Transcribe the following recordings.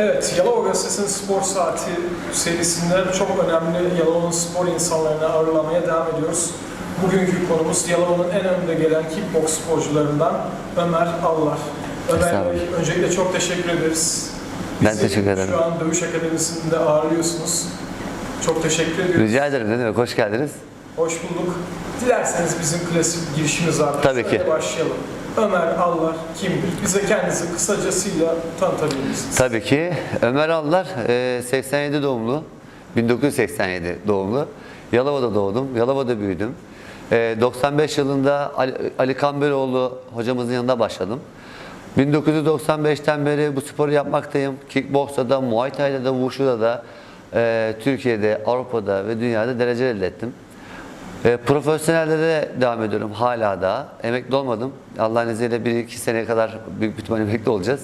Evet, Yalova Gazetesi'nin Spor Saati serisinde çok önemli Yalova'nın spor insanlarını ağırlamaya devam ediyoruz. Bugünkü konumuz Yalova'nın en önde gelen kickbox sporcularından Ömer Allar. Ömer Bey, öncelikle çok teşekkür ederiz. Ben teşekkür ederim. Şu an Dövüş Akademisi'nde ağırlıyorsunuz. Çok teşekkür ediyoruz. Rica ederim ne demek hoş geldiniz. Hoş bulduk. Dilerseniz bizim klasik girişimiz var. Tabii ki. Şöyle başlayalım. Ömer Allar kimdir? Bize kendinizi kısacasıyla tanıtabilir misiniz? Tabii ki Ömer Allar e, 87 doğumlu, 1987 doğumlu. Yalova'da doğdum, Yalova'da büyüdüm. E, 95 yılında Ali, Kamberoğlu hocamızın yanında başladım. 1995'ten beri bu sporu yapmaktayım. Kickbox'ta da, Muay Thai'da da, Wushu'da da e, Türkiye'de, Avrupa'da ve dünyada derece elde ettim. E, profesyonelde de devam ediyorum hala da. Emekli olmadım. Allah'ın izniyle 1-2 seneye kadar büyük bir ihtimalle emekli olacağız.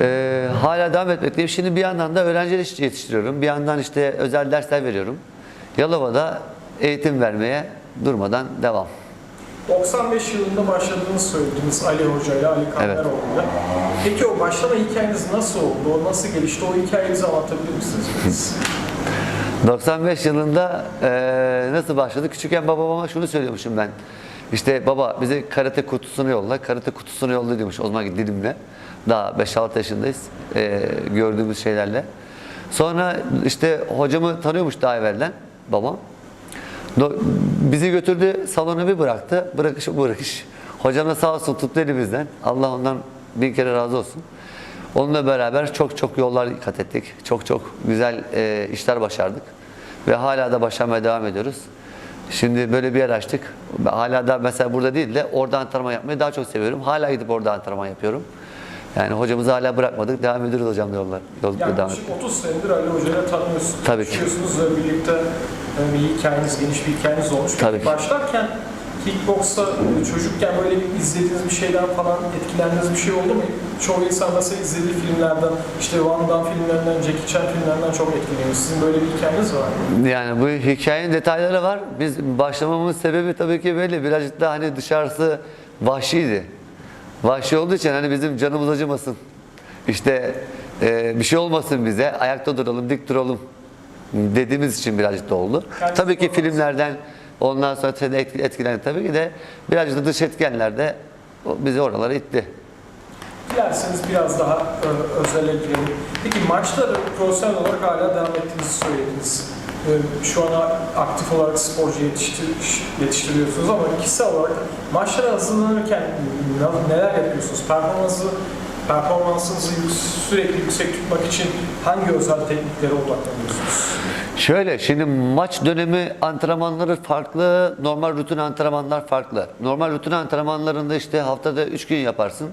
E, hala devam etmekteyim. Şimdi bir yandan da öğrenci yetiştiriyorum. Bir yandan işte özel dersler veriyorum. Yalova'da eğitim vermeye durmadan devam. 95 yılında başladığınızı söylediniz Ali Hoca ile Ali Kamberoğlu'yla. Peki o başlama hikayeniz nasıl oldu? O nasıl gelişti? O hikayenizi anlatabilir misiniz? biraz? 95 yılında eee, nasıl başladı? Küçükken babama şunu söylüyormuşum ben. İşte baba bize karate kutusunu yolla, karate kutusunu yolla diyormuş o zaman dilimle. Daha 5-6 yaşındayız eee, gördüğümüz şeylerle. Sonra işte hocamı tanıyormuş daha evvelden babam. Bizi götürdü salona bir bıraktı. Bırakış bırakış. Hocam da sağ olsun tuttu elimizden. Allah ondan bin kere razı olsun. Onunla beraber çok çok yollar kat ettik. Çok çok güzel e, işler başardık. Ve hala da başarmaya devam ediyoruz. Şimdi böyle bir yer açtık. Hala da mesela burada değil de orada antrenman yapmayı daha çok seviyorum. Hala gidip orada antrenman yapıyorum. Yani hocamızı hala bırakmadık. Devam ediyoruz hocamla yollar. Yol, devam Yaklaşık 30 senedir Ali Hoca'yla tanıyorsunuz. Tabii ki. Çalışıyorsunuz ve birlikte e, bir hikayeniz, geniş bir hikayeniz olmuş. Tabii ki. Başlarken kickboksa e, çocukken böyle bir izlediğiniz bir şeyden falan etkilendiğiniz bir şey oldu mu? Çoğu insan mesela izlediği filmlerden, işte Van Damme filmlerinden, Jackie Chan filmlerinden çok etkileniyor. Sizin böyle bir hikayeniz var mı? Yani bu hikayenin detayları var. Biz başlamamın sebebi tabii ki belli. Birazcık da hani dışarısı vahşiydi. Vahşi olduğu için hani bizim canımız acımasın. İşte e, bir şey olmasın bize. Ayakta duralım, dik duralım dediğimiz için birazcık da oldu. Yani tabii ki spor- filmlerden ondan sonra etkilendi tabii ki de birazcık da dış etkenler de bizi oralara itti. Dilerseniz biraz daha e, özele girelim. Peki maçları profesyonel olarak hala devam ettiğinizi söylediniz. E, Şu an aktif olarak sporcu yetiştir, yetiştiriyorsunuz ama kişisel olarak maçlara hazırlanırken ne- neler yapıyorsunuz? Performansı performansınızı sürekli yüksek tutmak için hangi özel tekniklere odaklanıyorsunuz? Şöyle şimdi maç dönemi antrenmanları farklı, normal rutin antrenmanlar farklı. Normal rutin antrenmanlarında işte haftada 3 gün yaparsın.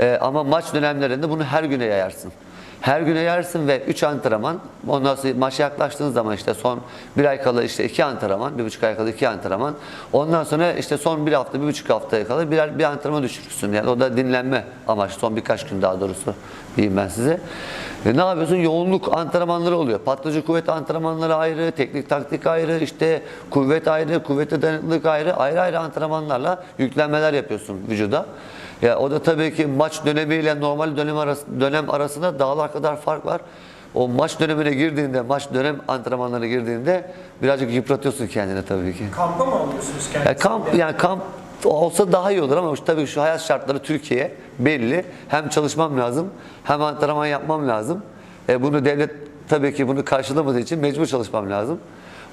Ee, ama maç dönemlerinde bunu her güne yayarsın. Her güne yayarsın ve 3 antrenman. Ondan sonra maça yaklaştığın zaman işte son bir ay kala işte 2 antrenman, bir buçuk ay kala 2 antrenman. Ondan sonra işte son bir hafta, bir buçuk haftaya kala birer bir antrenman düşürürsün. Yani o da dinlenme amaçlı. Son birkaç gün daha doğrusu diyeyim ben size. E, ne yapıyorsun? Yoğunluk antrenmanları oluyor. Patlayıcı kuvvet antrenmanları ayrı, teknik taktik ayrı, işte kuvvet ayrı, kuvvete dayanıklılık ayrı, ayrı ayrı antrenmanlarla yüklenmeler yapıyorsun vücuda. Ya o da tabii ki maç dönemiyle normal dönem arası, dönem arasında dağlar kadar fark var. O maç dönemine girdiğinde, maç dönem antrenmanlarına girdiğinde birazcık yıpratıyorsun kendini tabii ki. Kampta mı alıyorsunuz Ya kendinizi? kamp yani kamp olsa daha iyi olur ama tabii şu hayat şartları Türkiye belli. Hem çalışmam lazım hem antrenman yapmam lazım. E bunu devlet tabii ki bunu karşılamadığı için mecbur çalışmam lazım.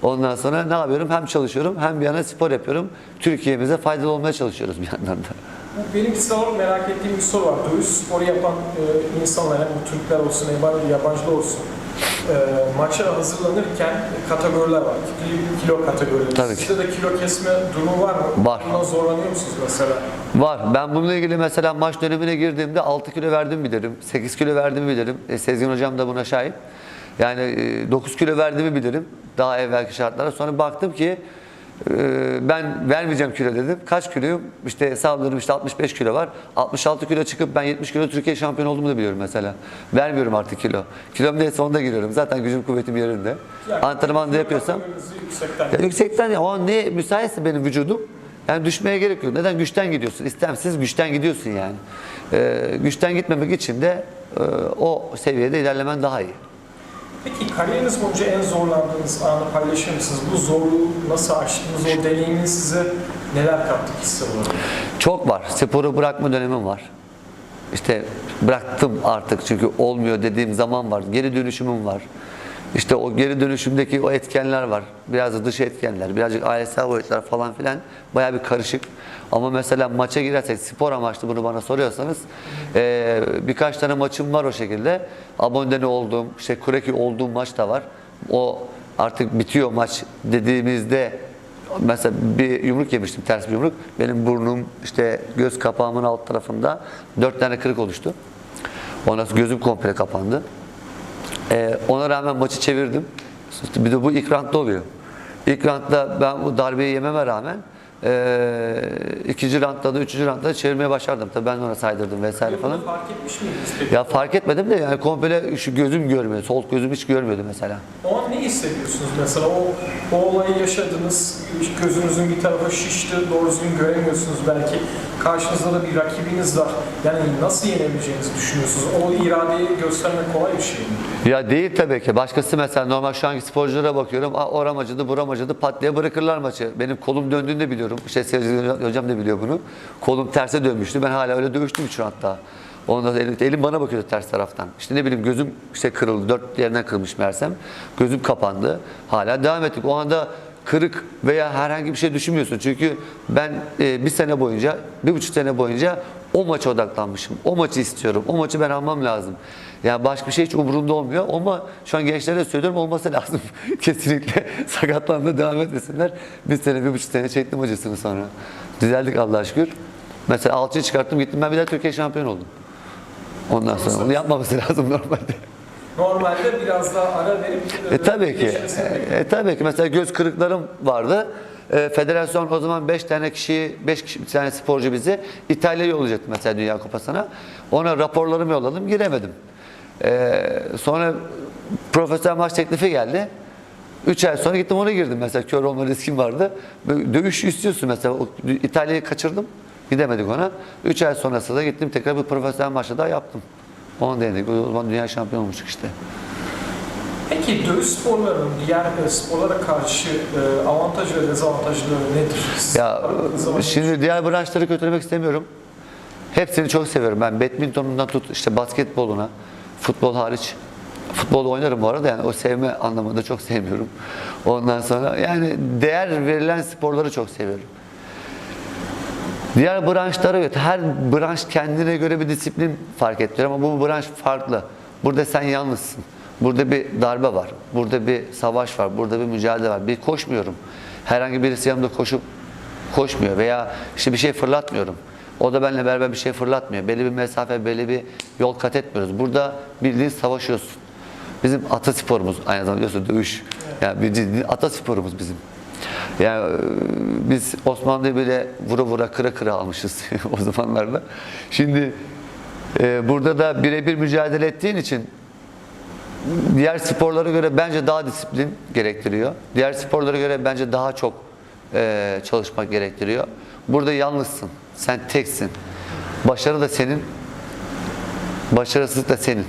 Ondan sonra ne yapıyorum? Hem çalışıyorum hem bir yana spor yapıyorum. Türkiye'mize faydalı olmaya çalışıyoruz bir yandan da. Benim olarak merak ettiğim bir soru var. Dövüş sporu yapan e, insanlar, yani bu Türkler olsun, yabancı, yabancılar olsun, e, maça hazırlanırken kategoriler var. Kilo, kategorileri. Tabii ki. Sizde de kilo kesme durumu var mı? Var. Bundan zorlanıyor musunuz mesela? Var. Ben bununla ilgili mesela maç dönemine girdiğimde 6 kilo verdim bilirim. 8 kilo verdim bilirim. E, Sezgin hocam da buna şahit. Yani e, 9 kilo verdiğimi bilirim. Daha evvelki şartlara. Sonra baktım ki ben vermeyeceğim kilo dedim. Kaç kiloyum? İşte hesaplarım işte 65 kilo var. 66 kilo çıkıp ben 70 kilo Türkiye şampiyonu olduğumu da biliyorum mesela. Vermiyorum artık kilo. Kilom neyse onda giriyorum. Zaten gücüm kuvvetim yerinde. Yani Antrenman da yapıyorsam yüksekten. ya yüksekten ya o ne müsaitse benim vücudum yani düşmeye gerek yok. Neden? Güçten gidiyorsun. İstemsiz güçten gidiyorsun yani. Ee, güçten gitmemek için de e, o seviyede ilerlemen daha iyi. Peki kariyeriniz boyunca en zorlandığınız anı paylaşır mısınız? Bu zorluğu nasıl aştınız? O deneyimin size neler kattı kişisel? Çok var. Sporu bırakma dönemim var. İşte bıraktım artık çünkü olmuyor dediğim zaman var. Geri dönüşümüm var. İşte o geri dönüşümdeki o etkenler var. Biraz da dış etkenler, birazcık ailesel boyutlar falan filan. Bayağı bir karışık. Ama mesela maça girersek spor amaçlı bunu bana soruyorsanız eee, birkaç tane maçım var o şekilde. Abonede olduğum, işte Kureki olduğum maç da var. O artık bitiyor maç dediğimizde Mesela bir yumruk yemiştim, ters bir yumruk. Benim burnum, işte göz kapağımın alt tarafında dört tane kırık oluştu. Ondan sonra gözüm komple kapandı. Ee, ona rağmen maçı çevirdim. Bir de bu ilk roundda oluyor. İlk roundda ben bu darbeyi yememe rağmen ee, ikinci roundda da üçüncü roundda da çevirmeye başardım. Tabii ben ona saydırdım vesaire falan. fark etmiş miydiniz? Ya fark etmedim de yani komple şu gözüm görmüyor. Sol gözüm hiç görmüyordu mesela. O an ne hissediyorsunuz mesela? O, o olayı yaşadınız, gözünüzün bir tarafı şişti, doğru düzgün göremiyorsunuz belki. Karşınızda da bir rakibiniz var. Yani nasıl yenebileceğinizi düşünüyorsunuz? O iradeyi göstermek kolay bir şey mi? Ya değil tabii ki. Başkası mesela normal şu anki sporculara bakıyorum. Aa, oram acıdı, buram acıdı. Pat diye bırakırlar maçı. Benim kolum döndüğünde biliyorum. İşte Sezgin hocam da biliyor bunu. Kolum terse dönmüştü. Ben hala öyle dövüştüm üç hatta. Ondan elim, elim bana bakıyordu ters taraftan. İşte ne bileyim gözüm işte kırıldı. Dört yerinden kırılmış meğersem. Gözüm kapandı. Hala devam ettik. O anda kırık veya herhangi bir şey düşünmüyorsun. Çünkü ben e, bir sene boyunca, bir buçuk sene boyunca o maça odaklanmışım. O maçı istiyorum. O maçı ben almam lazım. Yani başka bir şey hiç umurumda olmuyor. Ama şu an gençlere söylüyorum olması lazım. Kesinlikle sakatlanma devam etmesinler. Bir sene, bir buçuk sene çektim acısını sonra. Düzeldik Allah'a şükür. Mesela alçıyı çıkarttım gittim ben bir daha Türkiye şampiyon oldum. Ondan sonra onu yapmaması lazım normalde. Normalde biraz daha ara verip E tabii ki. E, e, tabii ki. Mesela göz kırıklarım vardı. E, federasyon o zaman 5 tane kişi, 5 kişi, bir tane sporcu bizi İtalya'ya yollayacaktı mesela Dünya Kupası'na. Ona raporlarımı yolladım, giremedim. E, sonra profesyonel maç teklifi geldi. 3 ay sonra gittim ona girdim mesela kör olma riskim vardı. Böyle Dövüş istiyorsun mesela İtalya'yı kaçırdım. Gidemedik ona. 3 ay sonrasında gittim tekrar bir profesyonel maçta daha yaptım. Onu denedik. O zaman dünya şampiyonu olmuştuk işte. Peki dövüş sporlarının diğer e, sporlara karşı e, avantaj ve dezavantajları nedir? Siz Ya şimdi diğer branşları kötülemek istemiyorum. Hepsini çok seviyorum. Ben badmintonundan tut işte basketboluna, futbol hariç. Futbol oynarım bu arada yani o sevme anlamında çok sevmiyorum. Ondan sonra yani değer verilen sporları çok seviyorum. Diğer branşlara evet her branş kendine göre bir disiplin fark ettiriyor ama bu branş farklı. Burada sen yalnızsın. Burada bir darbe var. Burada bir savaş var. Burada bir mücadele var. Bir koşmuyorum. Herhangi birisi yanımda koşup koşmuyor veya işte bir şey fırlatmıyorum. O da benimle beraber bir şey fırlatmıyor. Belli bir mesafe, belli bir yol kat etmiyoruz. Burada bildiğin savaşıyorsun. Bizim atasporumuz aynı zamanda biliyorsun dövüş. Yani ciddi atasporumuz bizim. Yani e, biz Osmanlı'yı bile vura vura kıra kıra almışız o zamanlarda. Şimdi e, burada da birebir mücadele ettiğin için diğer sporlara göre bence daha disiplin gerektiriyor. Diğer sporlara göre bence daha çok e, çalışmak gerektiriyor. Burada yalnızsın. Sen teksin. Başarı da senin. Başarısızlık da senin.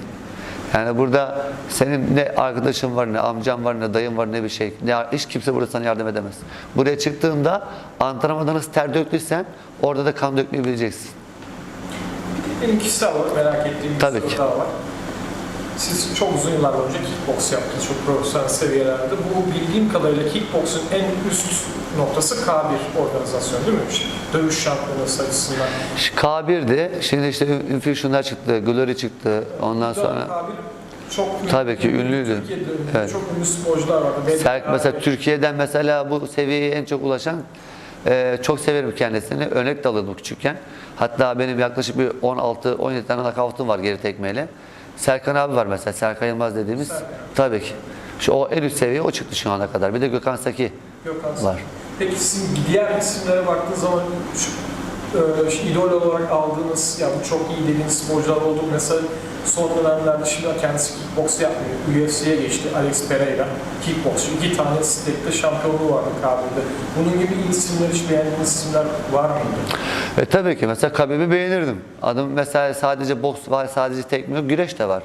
Yani burada senin ne arkadaşın var, ne amcan var, ne dayın var, ne bir şey. Ne, hiç kimse burada sana yardım edemez. Buraya çıktığında antrenmanda nasıl ter döktüysen orada da kan dökmeyi bileceksin. Benim kişisel olarak merak ettiğim bir Tabii soru ki. daha var. Siz çok uzun yıllar önce kickbox yaptınız, çok profesyonel seviyelerde. Bu bildiğim kadarıyla kickboxun en üst noktası K1 organizasyon değil mi? İşte dövüş şampiyonası açısından. Şu K1'di. Şimdi işte Infusion'lar çıktı, Glory çıktı. Ondan sonra K1 çok ünlü. Tabii ki ünlüydü. Evet. çok ünlü sporcular vardı. Serk mesela Türkiye'den mesela bu seviyeye en çok ulaşan e, çok severim kendisini. Örnek de alırdım küçükken. Hatta benim yaklaşık bir 16-17 tane nakavtım var geri tekmeyle. Serkan abi var mesela. Serkan Yılmaz dediğimiz. Serkan. Tabii ki. Şu o en üst seviye o çıktı şu ana kadar. Bir de Gökhan Saki Gökhan var. Peki sizin diğer isimlere baktığınız zaman şu e, idol olarak aldığınız, ya bu çok iyi dediğiniz sporcular oldu. Mesela son dönemlerde şimdi kendisi kickbox yapmıyor. UFC'ye geçti Alex Pereira. Kickbox. İki tane stekte şampiyonluğu vardı KB'de. Bunun gibi iyi isimler, hiç beğendiğiniz isimler var mıydı? E tabii ki mesela Khabib'i beğenirdim. Adam mesela sadece boks var, sadece tekme yok, güreş de var.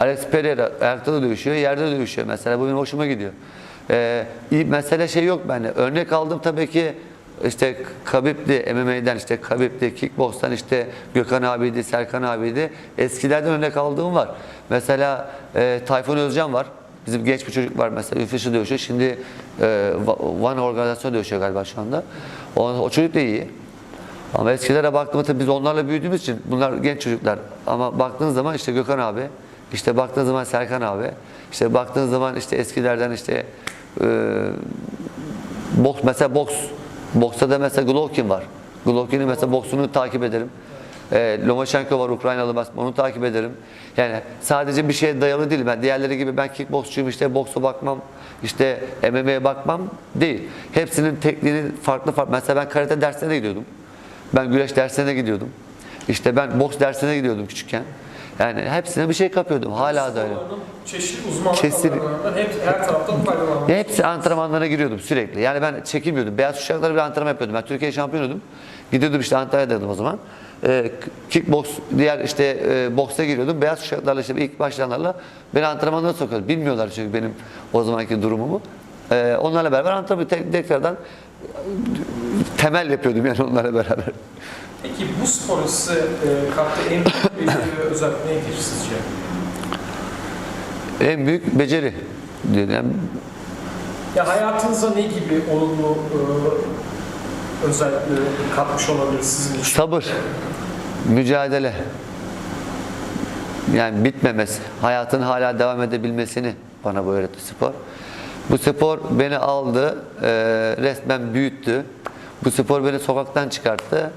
Alex Pereira ayakta da dövüşüyor, yerde de dövüşüyor mesela. Bu benim hoşuma gidiyor. E, iyi, mesele şey yok bende. Örnek aldım tabii ki işte Khabib'di, MMA'den işte Khabib'di, Kickbox'tan işte Gökhan abiydi, Serkan abiydi. Eskilerden örnek aldığım var. Mesela e, Tayfun Özcan var. Bizim genç bir çocuk var mesela UFC dövüşüyor. Şimdi e, One organizasyon dövüşüyor galiba şu anda. O, o çocuk da iyi. Ama eskilere baktığımda biz onlarla büyüdüğümüz için bunlar genç çocuklar. Ama baktığın zaman işte Gökhan abi, işte baktığın zaman Serkan abi, işte baktığın zaman işte eskilerden işte e, boks mesela boks. Boksta da mesela Golovkin var. Golovkin'in mesela boksunu takip ederim. E, Lomachenko var Ukraynalı bas- onu takip ederim. Yani sadece bir şeye dayalı değil. Ben diğerleri gibi ben kickboksçuyum işte boksa bakmam, işte MMA'ye bakmam değil. Hepsinin tekniğini farklı farklı. Mesela ben karate derslerine gidiyordum. Ben güreş derslerine gidiyordum. İşte ben boks dersine gidiyordum küçükken. Yani hepsine bir şey kapıyordum. Hala da öyle. Çeşitli uzmanlık Kesin- hep, her taraftan faydalanmak. Ya hepsi antrenmanlara giriyordum sürekli. Yani ben çekinmiyordum. Beyaz kuşakları bir antrenman yapıyordum. Ben Türkiye şampiyonuyordum. Gidiyordum işte Antalya'daydım o zaman. Ee, kickbox, diğer işte e, boksa giriyordum. Beyaz kuşaklarla işte ilk başlayanlarla beni antrenmanlara sokuyordu. Bilmiyorlar çünkü benim o zamanki durumumu. Ee, onlarla beraber antrenman tek- tekrardan temel yapıyordum yani onlarla beraber. Peki bu sporun size e, kattığı en büyük beceri ve özellik neydir sizce? En büyük beceri. Yani Ya hayatınıza ne gibi olumlu e, özellikleri katmış olabilir sizin için? Sabır, mücadele. Yani bitmemesi, hayatın hala devam edebilmesini bana bu öğretti spor. Bu spor beni aldı, e, resmen büyüttü. Bu spor beni sokaktan çıkarttı.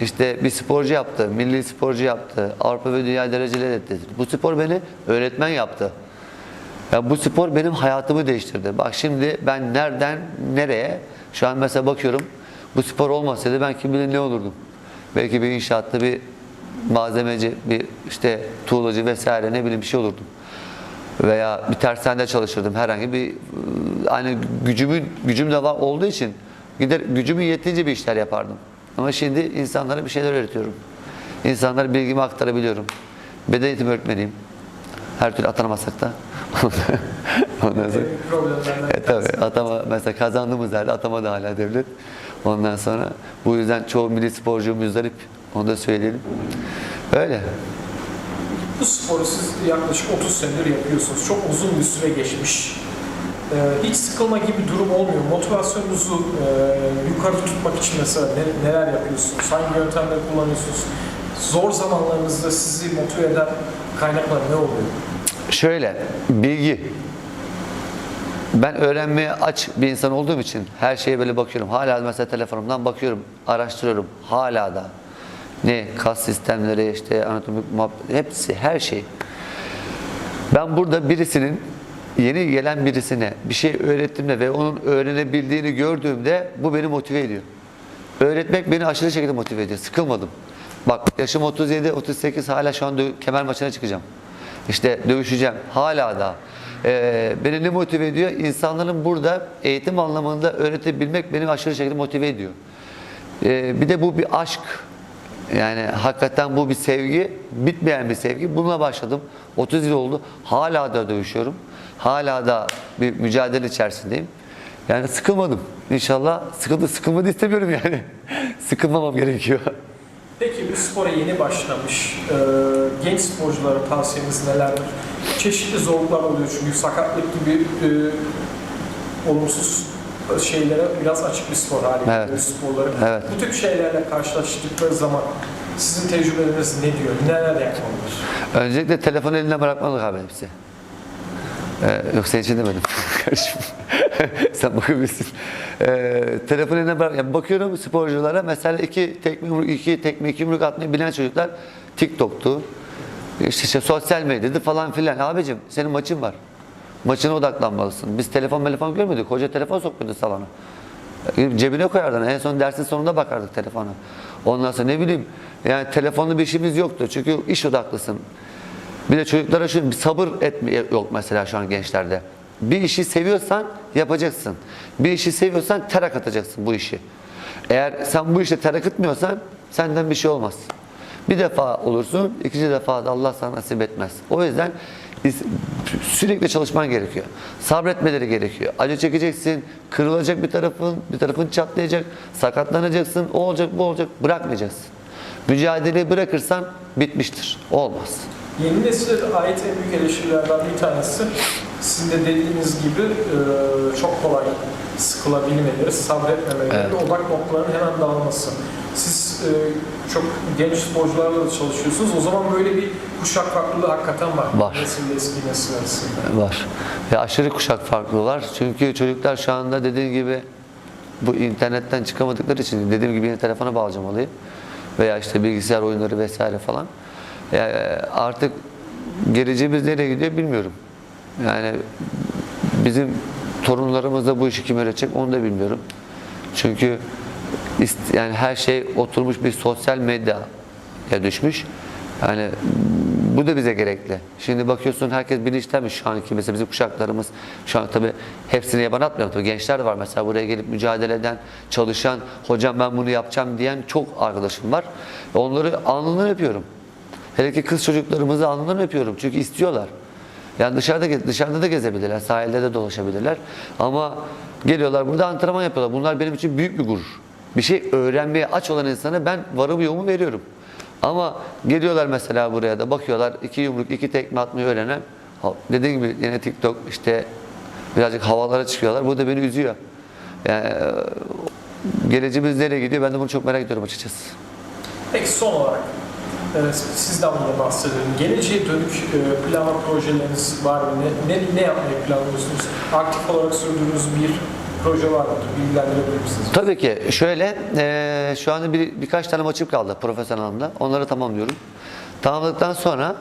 İşte bir sporcu yaptı, milli sporcu yaptı, Avrupa ve dünya dereceleri etti. Bu spor beni öğretmen yaptı. Ya bu spor benim hayatımı değiştirdi. Bak şimdi ben nereden nereye şu an mesela bakıyorum bu spor olmasaydı ben kim bilir ne olurdum. Belki bir inşaatta bir malzemeci, bir işte tuğlacı vesaire ne bileyim bir şey olurdum. Veya bir tersanede çalışırdım herhangi bir hani gücümün gücüm de var olduğu için gider gücümün yettiğince bir işler yapardım. Ama şimdi insanlara bir şeyler öğretiyorum. İnsanlara bilgimi aktarabiliyorum. Beden eğitimi öğretmeniyim. Her türlü atanamasak da. Ondan sonra, e, tabii atama mesela kazandığımız yerde atamadı hala devlet. Ondan sonra bu yüzden çoğu milli sporcu müzdarip. Onu da söyleyelim. Öyle. Bu sporu siz yaklaşık 30 senedir yapıyorsunuz. Çok uzun bir süre geçmiş. Ee, hiç sıkılma gibi bir durum olmuyor. Motivasyonunuzu e, yukarı tutmak için mesela ne- neler yapıyorsunuz? Hangi yöntemleri kullanıyorsunuz? Zor zamanlarınızda sizi motive eden kaynaklar ne oluyor? Şöyle, bilgi. Ben öğrenmeye aç bir insan olduğum için her şeye böyle bakıyorum. Hala mesela telefonumdan bakıyorum, araştırıyorum. Hala da. Ne kas sistemleri, işte anatomik hepsi, her şey. Ben burada birisinin yeni gelen birisine bir şey öğrettiğimde ve onun öğrenebildiğini gördüğümde bu beni motive ediyor. Öğretmek beni aşırı şekilde motive ediyor. Sıkılmadım. Bak yaşım 37, 38 hala şu an kemer maçına çıkacağım. İşte dövüşeceğim. Hala da. Ee, beni ne motive ediyor? İnsanların burada eğitim anlamında öğretebilmek beni aşırı şekilde motive ediyor. Ee, bir de bu bir aşk. Yani hakikaten bu bir sevgi, bitmeyen bir sevgi. Bununla başladım. 30 yıl oldu. Hala da dövüşüyorum. Hala da bir mücadele içerisindeyim. Yani sıkılmadım. İnşallah sıkıldı, sıkılmadı istemiyorum yani. Sıkılmamam gerekiyor. Peki bu spora yeni başlamış e, genç sporculara tavsiyeniz nelerdir? Çeşitli zorluklar oluyor çünkü sakatlık gibi e, olumsuz şeylere biraz açık bir spor haline Evet. geliyor sporları. Evet. Bu tip şeylerle karşılaştıkları zaman sizin tecrübeleriniz ne diyor? Neler yapmalıdır? Öncelikle telefonu eline bırakmalık abi hepsi. Ee, yok senin için demedim. Karışım. Sen bakabilirsin. Ee, telefonu eline bırak. Yani bakıyorum sporculara mesela iki tekme yumruk, iki tekme iki yumruk atmayı bilen çocuklar TikTok'tu. İşte, işte sosyal medyada falan filan. Abicim senin maçın var. Maçına odaklanmalısın. Biz telefon telefon görmedik. Hoca telefon sokmadı salona. Cebine koyardın. En son dersin sonunda bakardık telefona. Ondan sonra ne bileyim yani telefonlu bir işimiz yoktu. Çünkü iş odaklısın. Bir de çocuklara şu sabır etme yok mesela şu an gençlerde. Bir işi seviyorsan yapacaksın. Bir işi seviyorsan terak atacaksın bu işi. Eğer sen bu işte terak atmıyorsan senden bir şey olmaz. Bir defa olursun, ikinci defa da Allah sana nasip etmez. O yüzden sürekli çalışman gerekiyor. Sabretmeleri gerekiyor. Acı çekeceksin, kırılacak bir tarafın, bir tarafın çatlayacak, sakatlanacaksın, o olacak, bu olacak, bırakmayacaksın. Mücadeleyi bırakırsan bitmiştir. Olmaz. Yeni nesile ait en büyük eleştirilerden bir tanesi sizin de dediğiniz gibi e, çok kolay sıkılabilmeleri, sabretmemeleri Evet. ve odak noktalarının hemen dağılması. Siz e, çok genç sporcularla da çalışıyorsunuz. O zaman böyle bir kuşak farklılığı hakikaten var. Var. Nesil eski nesil arasında. Var. Ve aşırı kuşak farklı var. Çünkü çocuklar şu anda dediğin gibi bu internetten çıkamadıkları için dediğim gibi yine telefona bağlayacağım olayı. Veya işte bilgisayar oyunları vesaire falan. Yani artık geleceğimiz nereye gidiyor bilmiyorum. Yani bizim torunlarımız da bu işi kim öğretecek onu da bilmiyorum. Çünkü yani her şey oturmuş bir sosyal medyaya düşmüş. Yani bu da bize gerekli. Şimdi bakıyorsun herkes bilinçlenmiş şu anki mesela bizim kuşaklarımız şu an tabii hepsini yaban atmıyorum tabii gençler de var mesela buraya gelip mücadele eden, çalışan, hocam ben bunu yapacağım diyen çok arkadaşım var. Onları alnından öpüyorum. Hele ki kız çocuklarımızı alnından öpüyorum çünkü istiyorlar. Yani dışarıda dışarıda da gezebilirler, sahilde de dolaşabilirler. Ama geliyorlar burada antrenman yapıyorlar. Bunlar benim için büyük bir gurur. Bir şey öğrenmeye aç olan insana ben varımı yoğumu veriyorum. Ama geliyorlar mesela buraya da bakıyorlar iki yumruk iki tekme atmayı öğrenen dediğim gibi yine TikTok işte birazcık havalara çıkıyorlar. Bu da beni üzüyor. Yani e, geleceğimiz nereye gidiyor ben de bunu çok merak ediyorum açıkçası. Peki son olarak sizden bunu bahsedelim. Geleceğe dönük e, plan projeleriniz var mı? Ne, ne, ne yapmayı planlıyorsunuz? Aktif olarak sürdürdüğünüz bir proje var mıdır? Bilgilendirebilir misiniz? Tabii ki. Şöyle, eee, şu anda bir, birkaç tane maçım kaldı profesyonel anlamda. Onları tamamlıyorum. Tamamladıktan sonra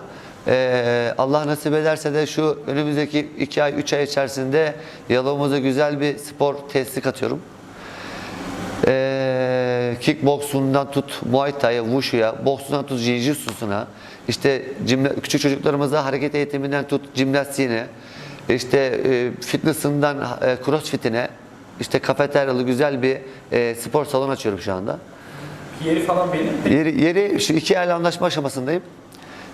eee, Allah nasip ederse de şu önümüzdeki 2 ay, 3 ay içerisinde Yalova'mıza güzel bir spor tesisi katıyorum. Eee kickboksundan tut Muay Thai'ye, Wushu'ya, boksundan tut Jiu-Jitsu'suna, işte cimna- küçük çocuklarımıza hareket eğitiminden tut jimnastiğine, işte e, fitness'ından e, crossfit'ine, işte kafeteryalı güzel bir e, spor salonu açıyorum şu anda. Yeri falan belli mi? Yeri, yeri şu iki yerle anlaşma aşamasındayım.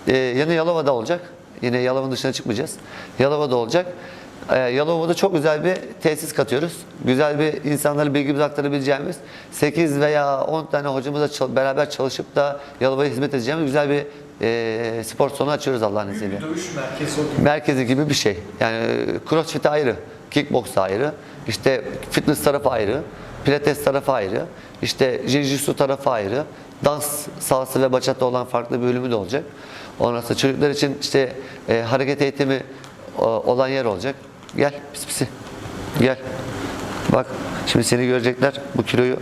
Ee, yanı Yalova'da olacak. Yine Yalova'nın dışına çıkmayacağız. Yalova'da olacak. Ee, Yalova'da çok güzel bir tesis katıyoruz. Güzel bir insanlara bilgimizi aktarabileceğimiz 8 veya 10 tane hocamızla beraber çalışıp da Yalova'ya hizmet edeceğimiz güzel bir e, spor salonu açıyoruz Allah'ın izniyle. dövüş merkezi oluyor. Merkezi gibi bir şey. Yani crossfit ayrı, kickbox ayrı, işte fitness tarafı ayrı, pilates tarafı ayrı, işte jiu-jitsu tarafı ayrı, dans salsa ve bachata olan farklı bir bölümü de olacak. Ondan sonra çocuklar için işte e, hareket eğitimi olan yer olacak. Gel pis pisi. Gel. Bak şimdi seni görecekler bu kiloyu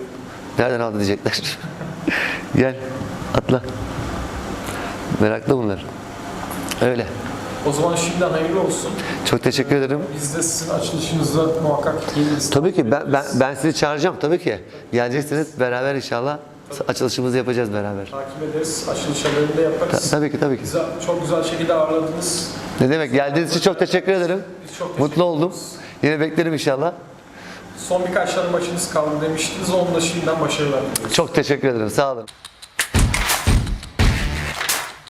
nereden aldı diyecekler. Gel atla. Meraklı bunlar. Öyle. O zaman şimdiden hayırlı olsun. Çok teşekkür ederim. Biz de sizin açılışınıza muhakkak geliriz. Tabii ki ben, ben, ben sizi çağıracağım tabii ki. Geleceksiniz beraber inşallah açılışımızı yapacağız beraber. Takip ederiz. Açılış haberini de Ta- yaparız. tabii ki tabii ki. Bizi çok güzel şekilde ağırladınız. Ne demek geldiğiniz için çok teşekkür ederim. Biz çok teşekkür Mutlu oldum. Yine beklerim inşallah. Son birkaç tane maçınız kaldı demiştiniz. Onun da şimdiden başarılar diliyoruz. Çok teşekkür ederim. Sağ olun.